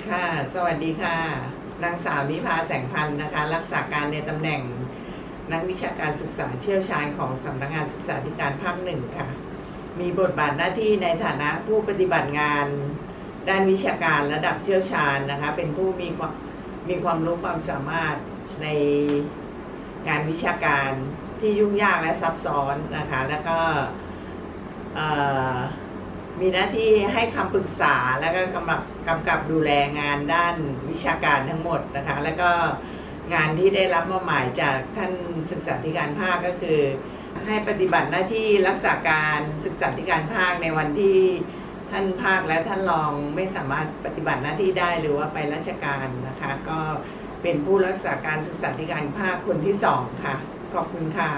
สวัสดีค่ะ นางสาวนิพาแสงพันธ์นะคะ รักษาการในตำแหน่งนักวิชาการศึกษาเชี่ยวชาญของสำนักงานศึกษาธิการภาคหนึ่งค่ะ มีบทบาทหน้าที่ในฐานะผู้ปฏิบัติงาน ด้านวิชาการระดับเชี่ยวชาญนะคะ เป็นผู้มีความมีความรู้ความสามารถในงานวิชาการที่ยุ่งยากและซับซ้อนนะคะ แล้วก็เอ่อ มีหน้าที่ให้คำปรึกษาแล้วก็กำกับกำกับดูแลงานด้านวิชาการทั้งหมดนะคะ แล้วก็งานที่ได้รับมอบหมายจากท่านศึกษาธิการภาคก็คือ ให้ปฏิบัติหน้าที่รักษาการศึกษาธิการภาคในวันที่ท่านภาคและท่านรองไม่สามารถปฏิบัติหน้าที่ได้หรือว่าไปราชการนะคะ ก็เป็นผู้รักษาการศึกษาธิการภาคคนที่สองค่ะ ขอบคุณค่ะ